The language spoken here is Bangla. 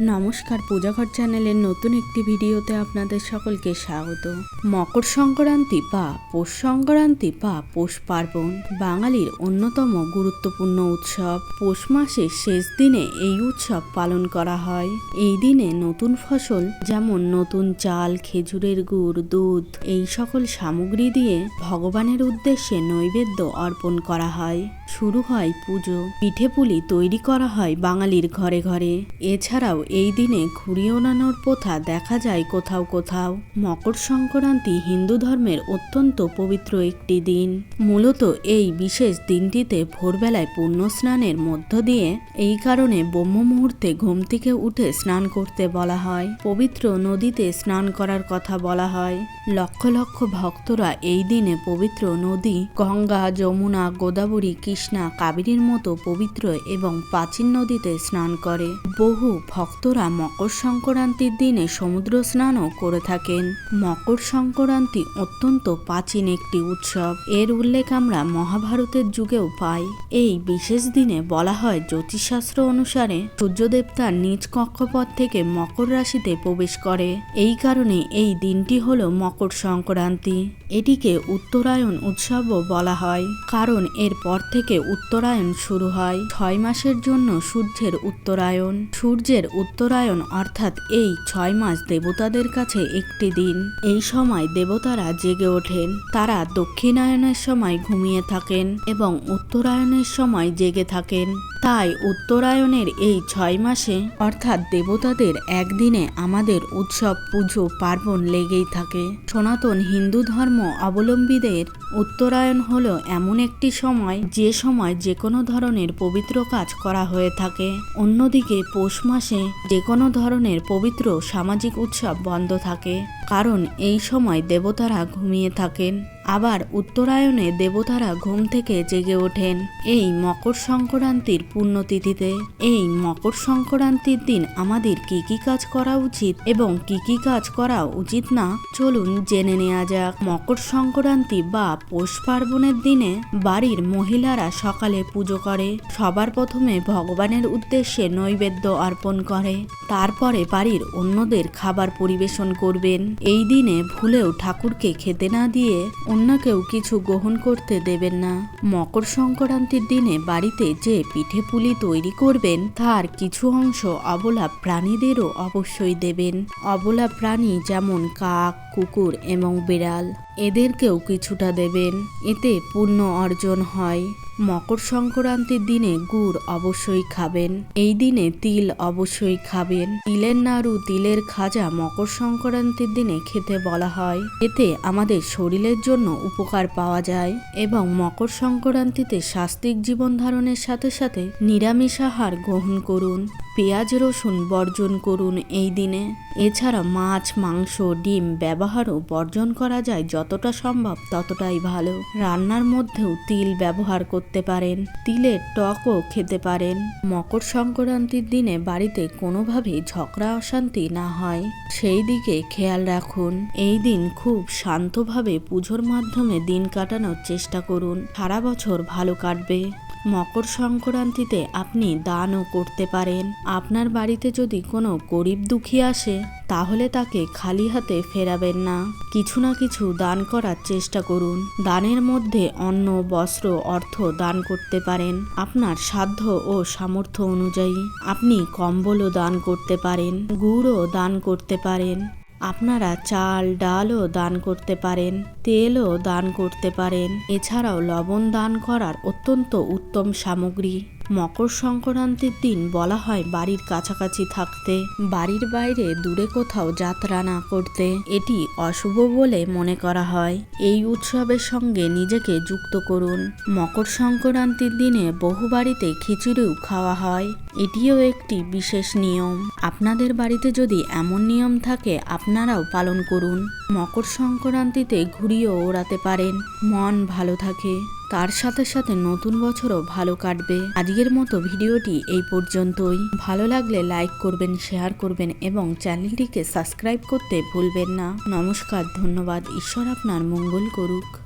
নমস্কার পূজাঘর চ্যানেলের নতুন একটি ভিডিওতে আপনাদের সকলকে স্বাগত। মকর সংক্রান্তি বা পৌষ সংক্রান্তি বা পৌষ পার্বণ বাঙালির অন্যতম গুরুত্বপূর্ণ উৎসব। পৌষ মাসের শেষ দিনে এই উৎসব পালন করা হয়। এই দিনে নতুন ফসল যেমন নতুন চাল, খেজুরের গুড়, দুধ এই সকল সামগ্রী দিয়ে ভগবানের উদ্দেশ্যে নৈবেদ্য অর্পণ করা হয়। শুরু হয় পুজো। পিঠে পুলি তৈরি করা হয় বাঙালির ঘরে ঘরে। এছাড়াও এই দিনে ঘুরিয়ে ওড়ানোর প্রথা দেখা যায় কোথাও কোথাও। মকর সংক্রান্তি হিন্দু ধর্মের অত্যন্ত পবিত্র একটি দিন। মূলত এই বিশেষ দিনটিতে ভোরবেলায় পূর্ণ স্নানের মধ্য দিয়ে এই কারণে ব্রহ্ম মুহূর্তে ঘুম থেকে উঠে স্নান করতে বলা হয়। পবিত্র নদীতে স্নান করার কথা বলা হয়। লক্ষ লক্ষ ভক্তরা এই দিনে পবিত্র নদী, গঙ্গা, যমুনা, গোদাবরী কৃষ্ণা কাবেরীর মতো পবিত্র এবং প্রাচীন নদীতে স্নান করে। বহু ভক্তরা মকর সংক্রান্তির দিনে সমুদ্র স্নানও করে থাকেন। মকর সংক্রান্তি অত্যন্ত প্রাচীন একটি উৎসব। এর উল্লেখ আমরা মহাভারতের যুগেও পাই। এই বিশেষ দিনে বলা হয় জ্যোতিষশাস্ত্র অনুসারে সূর্যদেবতার নিজ কক্ষপথ থেকে মকর রাশিতে প্রবেশ করে। এই কারণে এই দিনটি হল মকর সংক্রান্তি। এটিকে উত্তরায়ণ উৎসবও বলা হয়, কারণ এর পর থেকে উত্তরায়ণ শুরু হয়। ছয় মাসের জন্য সূর্যের উত্তরায়ণ। সূর্যের উত্তরায়ণ অর্থাৎ এই ছয় মাস দেবতাদের কাছে একটি দিন। এই সময় দেবতারা জেগে ওঠেন। তারা দক্ষিণায়নের সময় ঘুমিয়ে থাকেন এবং উত্তরায়ণের সময় জেগে থাকেন। তাই উত্তরায়ণের এই ছয় মাসে, অর্থাৎ দেবতাদের একদিনে আমাদের উৎসব, পুজো, পার্বণ লেগেই থাকে। সনাতন হিন্দু ধর্ম অবলম্বীদের উত্তরায়ণ হলো এমন একটি সময়, যে সময় যে কোনো ধরনের পবিত্র কাজ করা হয়ে থাকে। অন্যদিকে পৌষ মাসে যে কোনো ধরনের পবিত্র সামাজিক উৎসব বন্ধ থাকে, কারণ এই সময় দেবতারা ঘুমিয়ে থাকেন। আবার উত্তরায়ণে দেবতারা ঘুম থেকে জেগে ওঠেন এই মকর সংক্রান্তির পুণ্যতিথিতে এই মকর সংক্রান্তির দিন আমাদের কি কি কাজ করা উচিত এবং কি কি কাজ করা উচিত না? চলুন জেনে নেওয়া যাক। মকর সংক্রান্তি বা পৌষ পার্বণের দিনে বাড়ির মহিলারা সকালে পুজো করে। সবার প্রথমে ভগবানের উদ্দেশ্যে নৈবেদ্য অর্পণ করে। তারপরে বাড়ির অন্যদের খাবার পরিবেশন করবেন। এই দিনে ভুলেও ঠাকুরকে খেতে না দিয়ে অন্য কেউ কিছু গ্রহণ করতে দেবেন না। মকর সংক্রান্তির দিনে বাড়িতে যে পিঠে পুলি তৈরি করবেন, তার কিছু অংশ অবলা প্রাণীদেরও অবশ্যই দেবেন। অবলা প্রাণী যেমন কাক, কুকুর এবং বিড়াল। এদেরকেও কিছুটা দেবেন, এতে পুণ্য অর্জন হয়। মকর সংক্রান্তির দিনে গুড় অবশ্যই খাবেন, এই দিনে তিল অবশ্যই খাবেন। তিলের নাড়ু, তিলের খাজা মকর সংক্রান্তির দিনে খেতে বলা হয়। এতে আমাদের শরীরের জন্য উপকার পাওয়া যায় এবং মকর সংক্রান্তিতে শাস্তিক জীবন ধারণের সাথে সাথে নিরামিষ আহার গ্রহণ করুন। পেঁয়াজ, রসুন বর্জন করুন এই দিনে। এছাড়া মাছ, মাংস, ডিম ব্যবহারও বর্জন করা যায় যতটা সম্ভব ততটাই ভালো। রান্নার মধ্যেও তিল ব্যবহার করতে পারেন, তিলের টকও খেতে পারেন। মকর সংক্রান্তির দিনে বাড়িতে কোনোভাবেই ঝগড়া, অশান্তি না হয়। সেই দিকে খেয়াল রাখুন, এই দিন খুব শান্তভাবে পুজোর মাধ্যমে দিন কাটানোর চেষ্টা করুন। সারা বছর ভালো কাটবে। মকর সংক্রান্তিতে আপনি দানও করতে পারেন। আপনার বাড়িতে যদি কোনো গরিব দুঃখী আসে, তাহলে তাকে খালি হাতে ফেরাবেন না। কিছু না কিছু দান করার চেষ্টা করুন। দানের মধ্যে অন্ন, বস্ত্র, অর্থ দান করতে পারেন। আপনার সাধ্য ও সামর্থ্য অনুযায়ী আপনি কম্বলও দান করতে পারেন, গুড়ও দান করতে পারেন। আপনারা চাল, ডালও দান করতে পারেন, তেলও দান করতে পারেন। এছাড়াও লবণ দান করার অত্যন্ত উত্তম সামগ্রী। মকর সংক্রান্তির দিন বলা হয় বাড়ির কাছাকাছি থাকতে। বাড়ির বাইরে দূরে কোথাও যাত্রা না করতে। এটি অশুভ বলে মনে করা হয়। এই উৎসবের সঙ্গে নিজেকে যুক্ত করুন। মকর সংক্রান্তির দিনে বহু বাড়িতে খিচুড়িও খাওয়া হয়। এটিও একটি বিশেষ নিয়ম। আপনাদের বাড়িতে যদি এমন নিয়ম থাকে, আপনারাও পালন করুন। মকর সংক্রান্তিতে ঘুরিয়েও ওড়াতে পারেন। মন ভালো থাকে। তার সাথে সাথে নতুন বছরও ভালো কাটবে। আজকের মতো ভিডিওটি এই পর্যন্তই। ভালো লাগলে লাইক করবেন, শেয়ার করবেন এবং চ্যানেলটিকে সাবস্ক্রাইব করতে ভুলবেন না। নমস্কার, ধন্যবাদ। ঈশ্বর আপনার মঙ্গল করুক।